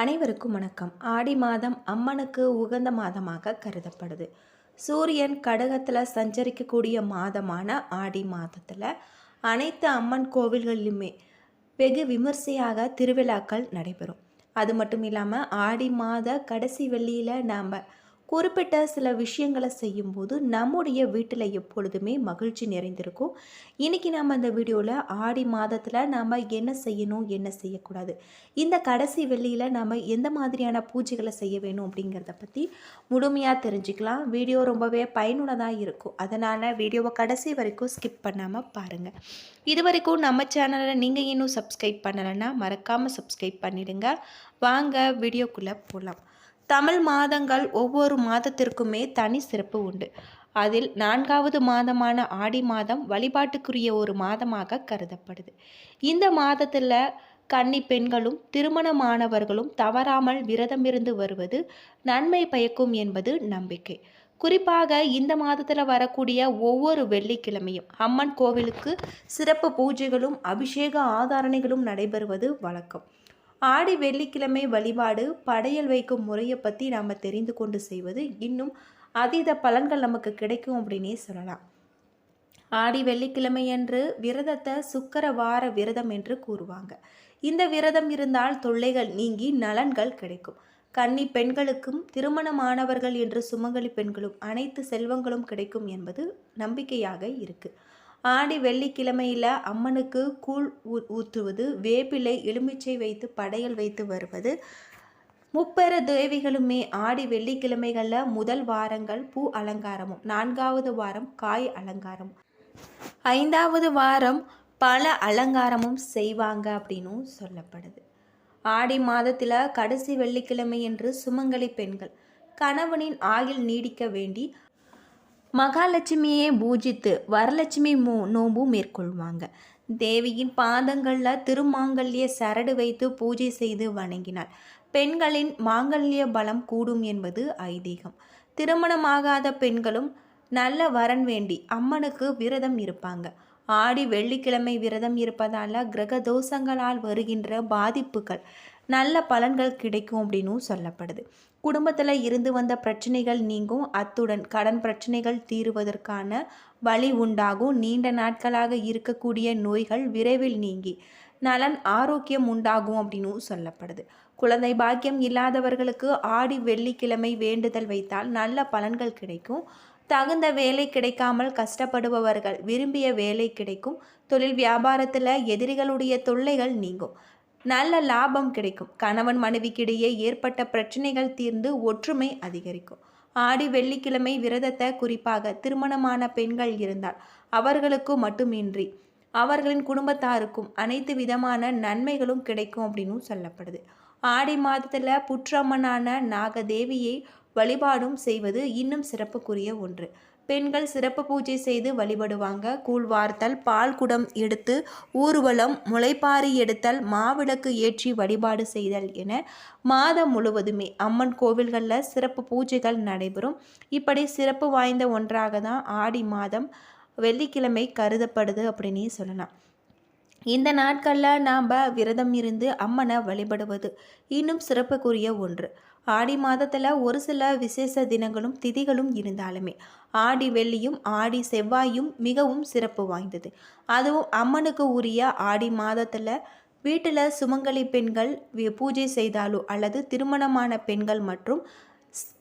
அனைவருக்கும் வணக்கம். ஆடி மாதம் அம்மனுக்கு உகந்த மாதமாக கருதப்படுது. சூரியன் கடகத்தில் சஞ்சரிக்கக்கூடிய மாதமான ஆடி மாதத்தில் அனைத்து அம்மன் கோவில்களிலுமே வெகு விமர்சையாக திருவிழாக்கள் நடைபெறும். அது மட்டும் இல்லாமல் ஆடி மாத கடைசி வெள்ளியில் நாம் குறிப்பிட்ட சில விஷயங்களை செய்யும்போது நம்முடைய வீட்டில் எப்பொழுதுமே மகிழ்ச்சி நிறைந்திருக்கும். இன்றைக்கி நம்ம அந்த வீடியோவில் ஆடி மாதத்தில் நாம் என்ன செய்யணும் என்ன செய்யக்கூடாது? இந்த கடைசி வெள்ளியில் நம்ம எந்த மாதிரியான பூஜைகளை செய்ய வேணும் அப்படிங்கிறத பற்றி முழுமையாக தெரிஞ்சுக்கலாம். வீடியோ ரொம்பவே பயனுள்ளதாக இருக்கும். அதனால் வீடியோவை கடைசி வரைக்கும் ஸ்கிப் பண்ணாமல் பாருங்கள் இது வரைக்கும் நம்ம சேனலை நீங்கள் இன்னும் சப்ஸ்கிரைப் பண்ணலைன்னா மறக்காமல் சப்ஸ்கிரைப் பண்ணிடுங்க. வாங்க வீடியோக்குள்ளே போகலாம் தமிழ் மாதங்கள் ஒவ்வொரு மாதத்திற்குமே தனி சிறப்பு உண்டு. அதில் நான்காவது மாதமான ஆடி மாதம் வழிபாட்டுக்குரிய ஒரு மாதமாக கருதப்படுது. இந்த மாதத்தில் கன்னி பெண்களும் திருமணமானவர்களும் தவறாமல் விரதமிருந்து வருவது நன்மை பயக்கும் என்பது நம்பிக்கை. குறிப்பாக இந்த மாதத்தில் வரக்கூடிய ஒவ்வொரு வெள்ளிக்கிழமையும் அம்மன் கோவிலுக்கு சிறப்பு பூஜைகளும் அபிஷேக ஆதாரணைகளும் நடைபெறுவது வழக்கம். ஆடி வெள்ளிக்கிழமை வழிபாடு படையல் வைக்கும் முறையை பற்றி நாம் தெரிந்து கொண்டு செய்வது இன்னும் அதீத பலன்கள் நமக்கு கிடைக்கும் அப்படின்னே சொல்லலாம். ஆடி வெள்ளிக்கிழமையன்று விரதத்தை சுக்கர வார விரதம் என்று கூறுவாங்க. இந்த விரதம் இருந்தால் தொல்லைகள் நீங்கி நலன்கள் கிடைக்கும். கன்னி பெண்களுக்கும் திருமணமானவர்கள் என்று சுமங்கலி பெண்களும் அனைத்து செல்வங்களும் கிடைக்கும் என்பது நம்பிக்கையாக இருக்குது ஆடி வெள்ளிக்கிழமையில் அம்மனுக்கு கூழ் ஊ ஊற்றுவது வேப்பிலை எலுமிச்சை வைத்து படையல் வைத்து வருவது. முப்பெரு தேவிகளுமே ஆடி வெள்ளிக்கிழமைகளில் முதல் வாரங்கள் பூ அலங்காரமும் நான்காவது வாரம் காய் அலங்காரமும். ஐந்தாவது வாரம் பல அலங்காரமும் செய்வாங்க அப்படின்னும் சொல்லப்படுது. ஆடி மாதத்தில் கடைசி வெள்ளிக்கிழமை என்று சுமங்கலி பெண்கள் கணவனின் ஆயுள் நீடிக்க வேண்டி மகாலட்சுமியை பூஜித்து வரலட்சுமி மூ நோம்பும் மேற்கொள்வாங்க. தேவியின் பாதங்களில் திருமாங்கல்ய சரடு வைத்து பூஜை செய்து வணங்கினார் பெண்களின் மாங்கல்ய பலம் கூடும் என்பது ஐதீகம். திருமணமாகாத பெண்களும் நல்ல வரன் வேண்டி அம்மனுக்கு விரதம் இருப்பாங்க. ஆடி வெள்ளிக்கிழமை விரதம் இருப்பதால் கிரக தோஷங்களால் வருகின்ற பாதிப்புகள். நல்ல பலன்கள் கிடைக்கும் அப்படின்னும் சொல்லப்படுது. குடும்பத்தில் இருந்து வந்த பிரச்சனைகள் நீங்கும். அத்துடன் கடன் பிரச்சனைகள் தீருவதற்கான வழி உண்டாகும். நீண்ட நாட்களாக இருக்கக்கூடிய நோய்கள் விரைவில் நீங்கி நலன் ஆரோக்கியம் உண்டாகும் அப்படின்னும் சொல்லப்படுது. குழந்தை பாக்கியம் இல்லாதவர்களுக்கு ஆடி வெள்ளிக்கிழமை வேண்டுதல் வைத்தால் நல்ல பலன்கள் கிடைக்கும். தகுந்த வேலை கிடைக்காமல் கஷ்டப்படுபவர்கள் விரும்பிய வேலை கிடைக்கும். தொழில் வியாபாரத்தில் எதிரிகளுடைய தொல்லைகள் நீங்கும். நல்ல லாபம் கிடைக்கும். கணவன் மனைவிக்கிடையே ஏற்பட்ட பிரச்சனைகள் தீர்ந்து ஒற்றுமை அதிகரிக்கும். ஆடி வெள்ளிக்கிழமை விரதத்தை குறிப்பாக திருமணமான பெண்கள் இருந்தால் அவர்களுக்கும் மட்டுமின்றி அவர்களின் குடும்பத்தாருக்கும் அனைத்து விதமான நன்மைகளும் கிடைக்கும் அப்படின்னு சொல்லப்படுது. ஆடி மாதத்தில் புற்றம்மனான நாகதேவியை வழிபாடும் செய்வது இன்னும் சிறப்புக்குரிய ஒன்று. பெண்கள் சிறப்பு பூஜை செய்து வழிபடுவாங்க. கூழ் வார்த்தல் பால் குடம் எடுத்து ஊர்வலம் முளைப்பாரி எடுத்தல் மாவிளக்கு ஏற்றி வழிபாடு செய்தல் என மாதம் முழுவதுமே அம்மன் கோவில்களில் சிறப்பு பூஜைகள் நடைபெறும். இப்படி சிறப்பு வாய்ந்த ஒன்றாக தான் ஆடி மாதம் வெள்ளிக்கிழமை கருதப்படுது அப்படின்னே சொல்லலாம். இந்த நாட்களில் நாம் விரதம் இருந்து அம்மனை வழிபடுவது இன்னும் சிறப்புக்குரிய ஒன்று. ஆடி மாதத்தில் ஒரு சில விசேஷ தினங்களும் திதிகளும் இருந்தாலுமே ஆடி வெள்ளியும் ஆடி செவ்வாயும் மிகவும் சிறப்பு வாய்ந்தது. அதுவும் அம்மனுக்கு உரிய ஆடி மாதத்தில் வீட்டில் சுமங்கலி பெண்கள் பூஜை செய்தாலோ அல்லது திருமணமான பெண்கள் மற்றும்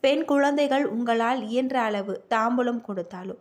பெண் குழந்தைகள் உங்களால் இயன்ற அளவு தாம்பூலம் கொடுத்தாலோ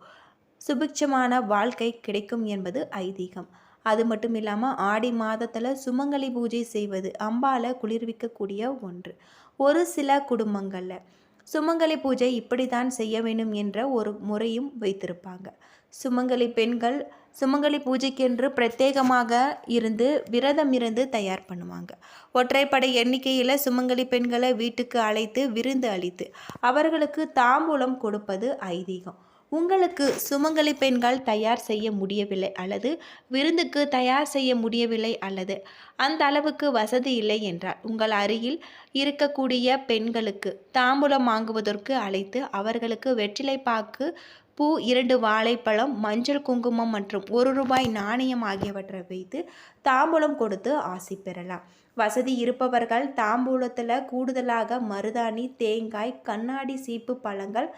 சுபிக்ஷமான வாழ்க்கை கிடைக்கும் என்பது ஐதீகம். அது மட்டும் இல்லாமல் ஆடி மாதத்தில் சுமங்கலி பூஜை செய்வது அம்பால குளிர்விக்கக்கூடிய ஒன்று. ஒரு சில குடும்பங்களில் சுமங்கலி பூஜை இப்படி தான் செய்ய வேண்டும் என்ற ஒரு முறையும் வைத்திருப்பாங்க. சுமங்கலி பெண்கள் சுமங்கலி பூஜைக்கென்று பிரத்யேகமாக இருந்து விரதம் இருந்து தயார் பண்ணுவாங்க. ஒற்றைப்படை எண்ணிக்கையில் சுமங்கலி பெண்களை வீட்டுக்கு அழைத்து விருந்து அளித்து அவர்களுக்கு தாம்பூலம் கொடுப்பது ஐதீகம். உங்களுக்கு சுமங்கலி பெண்கள் தயார் செய்ய முடியவில்லை அல்லது விருந்துக்கு தயார் செய்ய முடியவில்லை அல்லது அந்த அளவுக்கு வசதி இல்லை என்றால் உங்கள் அருகில் இருக்கக்கூடிய பெண்களுக்கு தாம்பூலம் வாங்குவதற்கு அழைத்து அவர்களுக்கு வெற்றிலை பாக்கு பூ இரண்டு வாழைப்பழம் மஞ்சள் குங்குமம் மற்றும் ஒரு ரூபாய் நாணயம் ஆகியவற்றை வைத்து தாம்பூலம் கொடுத்து ஆசி பெறலாம். வசதி இருப்பவர்கள் தாம்பூலத்தில் கூடுதலாக மருதாணி தேங்காய் கண்ணாடி சீப்பு பழங்கள்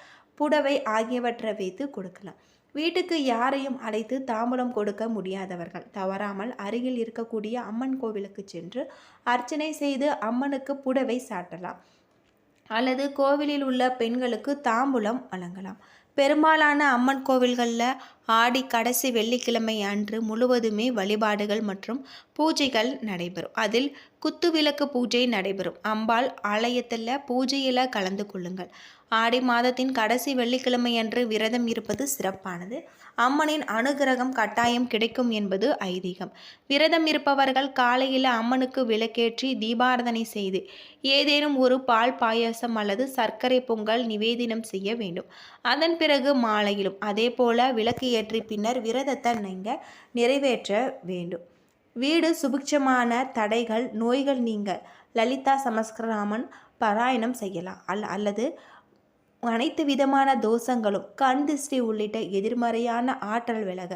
புடவை ஆகியவற்றை வைத்து கொடுக்கலாம். வீட்டுக்கு யாரையும் அழைத்து தாம்பூலம் கொடுக்க முடியாதவர்கள். தவறாமல் அருகில் இருக்கக்கூடிய அம்மன் கோவிலுக்கு சென்று அர்ச்சனை செய்து அம்மனுக்கு புடவை சாட்டலாம். அல்லது கோவிலில் உள்ள பெண்களுக்கு தாம்பூலம் வழங்கலாம். பெரும்பாலான அம்மன் கோவில்களில் ஆடி கடைசி வெள்ளிக்கிழமை அன்று முழுவதுமே வழிபாடுகள் மற்றும் பூஜைகள் நடைபெறும். அதில் குத்துவிளக்கு பூஜை நடைபெறும். அம்பாள் ஆலயத்தில் பூஜையில் கலந்து கொள்ளுங்கள். ஆடி மாதத்தின் கடைசி வெள்ளிக்கிழமை அன்று விரதம் இருப்பது சிறப்பானது. அம்மனின் அனுகிரகம் கட்டாயம் கிடைக்கும் என்பது ஐதீகம். விரதம் இருப்பவர்கள் காலையில் அம்மனுக்கு விளக்கேற்றி தீபாரதனை செய்து ஏதேனும் ஒரு பால் பாயாசம் அல்லது சர்க்கரை பொங்கல் நிவேதினம் செய்ய வேண்டும். அதன் பிறகு மாலையிலும் அதே போல விளக்கு ஏற்றி பின்னர் விரதத்தை நீங்கள் நிறைவேற்ற வேண்டும். வீடு சுபிக்ஷமான தடைகள் நோய்கள் நீங்க. லலிதா சமஸ்கிராமன் பாராயணம் செய்யலாம். அல்ல அல்லது அனைத்து விதமான தோஷங்களும் கண் திருஷ்டி உள்ளிட்ட எதிர்மறையான ஆற்றல் விலக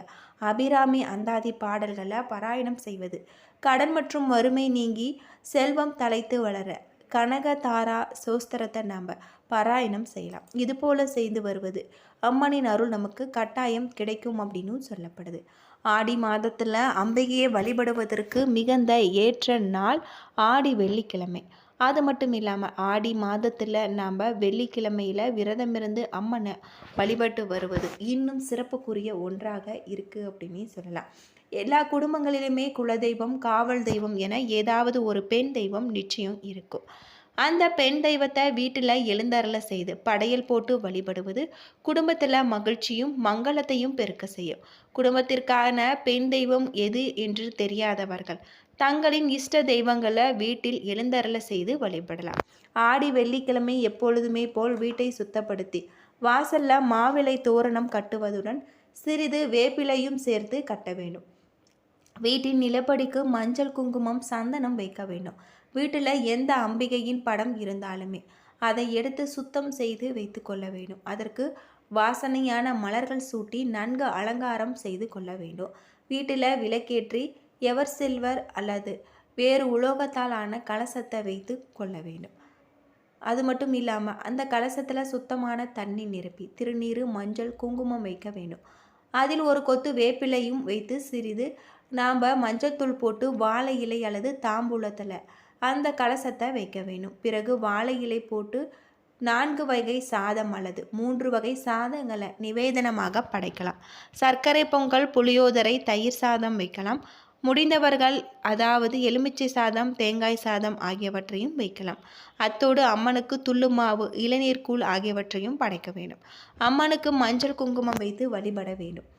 அபிராமி அந்தாதி பாடல்களை பாராயணம் செய்வது. கடன் மற்றும் வறுமை நீங்கி செல்வம் தலைத்து வளர கனக தாரா சோஸ்திரத்தை நம்ப பாராயணம் செய்யலாம். இது போல செய்து வருவது அம்மனின் அருள் நமக்கு கட்டாயம் கிடைக்கும் அப்படின்னு சொல்லப்படுது. ஆடி மாதத்தில் அம்பிகையை வழிபடுவதற்கு மிகுந்த ஏற்ற நாள் ஆடி வெள்ளிக்கிழமை. அது மட்டும் இல்லாமல் ஆடி மாதத்தில் நாம் வெள்ளிக்கிழமையில் விரதமிருந்து அம்மனை வழிபட்டு வருவது இன்னும் சிறப்புக்குரிய ஒன்றாக இருக்குது அப்படின்னு சொல்லலாம். எல்லா குடும்பங்களிலுமே குலதெய்வம் காவல் தெய்வம் என ஏதாவது ஒரு பெண் தெய்வம் நிச்சயம் இருக்கும். அந்த பெண் தெய்வத்தை வீட்டில் எழுந்தருள செய்து படையல் போட்டு வழிபடுவது குடும்பத்தில் மகிழ்ச்சியும் மங்களத்தையும் பெருக்க செய்யும். குடும்பத்திற்கான பெண் தெய்வம் எது என்று தெரியாதவர்கள் தங்களின் இஷ்ட தெய்வங்களை வீட்டில் எழுந்தருள செய்து வழிபடலாம். ஆடி வெள்ளிக்கிழமை எப்பொழுதுமே போல் வீட்டை சுத்தப்படுத்தி வாசல்ல மாவிலை தோரணம் கட்டுவதுடன் சிறிது வேப்பிலையும் சேர்த்து கட்ட வேண்டும். வீட்டின் நிலப்படிக்கு மஞ்சள் குங்குமம் சந்தனம் வைக்க வேண்டும். வீட்டில் எந்த அம்பிகையின் படம் இருந்தாலுமே அதை எடுத்து சுத்தம் செய்து வைத்து கொள்ள வேண்டும். அதற்கு வாசனையான மலர்கள் சூட்டி நன்கு அலங்காரம் செய்து கொள்ள வேண்டும். வீட்டில் விளக்கேற்றி எவர் சில்வர் அல்லது வேறு உலோகத்தால் ஆன கலசத்தை வைத்து கொள்ள வேண்டும். அது மட்டும் இல்லாமல் அந்த கலசத்தில் சுத்தமான தண்ணி நிரப்பி திருநீர் மஞ்சள் குங்குமம் வைக்க வேண்டும். அதில் ஒரு கொத்து வேப்பிலையும் வைத்து சிறிது நாம் மஞ்சள் தூள் போட்டு வாழை இலை அல்லது தாம்பூலத்தில் அந்த கலசத்தை வைக்க வேண்டும். பிறகு வாழை இலை போட்டு நான்கு வகை சாதம் அல்லது மூன்று வகை சாதங்களை நிவேதனமாக படைக்கலாம். சர்க்கரை பொங்கல் புளியோதரை தயிர் சாதம் வைக்கலாம். முடிந்தவர்கள் அதாவது எலுமிச்சை சாதம் தேங்காய் சாதம் ஆகியவற்றையும் வைக்கலாம். அத்தோடு அம்மனுக்கு துள்ளு மாவு இளநீர் கூழ் ஆகியவற்றையும் படைக்க வேண்டும். அம்மனுக்கு மஞ்சள் குங்குமம் வைத்து வழிபட வேண்டும்.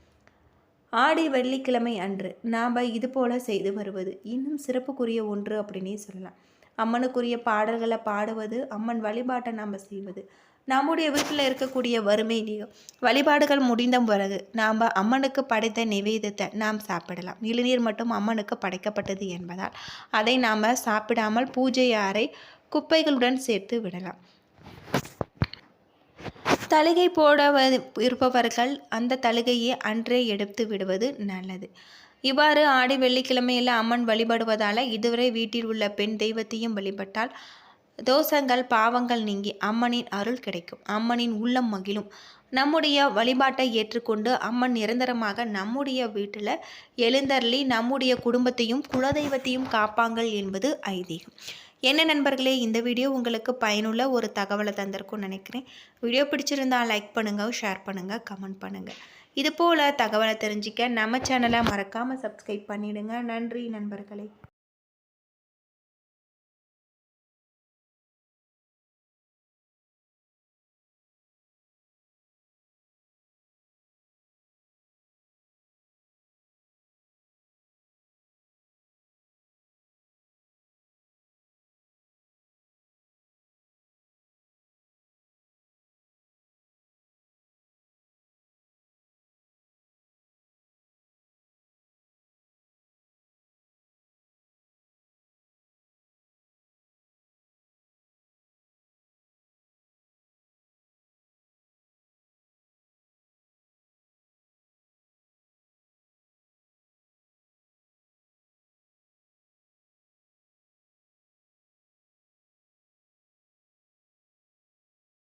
ஆடி வெள்ளிக்கிழமை அன்று நாம் இது போல செய்து வருவது இன்னும் சிறப்புக்குரிய ஒன்று அப்படின்னே சொல்லலாம். அம்மனுக்குரிய பாடல்களை பாடுவது அம்மன் வழிபாட்டை நாம் செய்வது நம்முடைய வீட்டில் இருக்கக்கூடிய வறுமை வழிபாடுகள் முடிந்த பிறகு நாம் அம்மனுக்கு படைத்த நிவேதத்தை நாம் சாப்பிடலாம். இளநீர் மட்டும் அம்மனுக்கு படைக்கப்பட்டது என்பதால் அதை நாம் சாப்பிடாமல் பூஜை அறை குப்பைகளுடன் சேர்த்து விடலாம். தலுகை போட இருப்பவர்கள் அந்த தலுகையை அன்றே எடுத்து விடுவது நல்லது. இவ்வாறு ஆடி வெள்ளிக்கிழமையில் அம்மன் வழிபடுவதால் இதுவரை வீட்டில் உள்ள பெண் தெய்வத்தையும் வழிபட்டால் தோஷங்கள் பாவங்கள் நீங்கி அம்மனின் அருள் கிடைக்கும். அம்மனின் உள்ளம் மகிழும். நம்முடைய வழிபாட்டை ஏற்றுக்கொண்டு அம்மன் நிரந்தரமாக நம்முடைய வீட்டில் எழுந்தருளி நம்முடைய குடும்பத்தையும் குலதெய்வத்தையும் காப்பாங்கள் என்பது ஐதீகம். என்ன நண்பர்களே இந்த வீடியோ உங்களுக்கு பயனுள்ள ஒரு தகவலை தந்திருக்கும்னு நினைக்கிறேன். வீடியோ பிடிச்சிருந்தால் லைக் பண்ணுங்கள் ஷேர் பண்ணுங்கள் கமெண்ட் பண்ணுங்கள் இது போல் தகவலை தெரிஞ்சிக்க நம்ம சேனலை மறக்காமல் சப்ஸ்கிரைப் பண்ணிவிடுங்க நன்றி நண்பர்களே.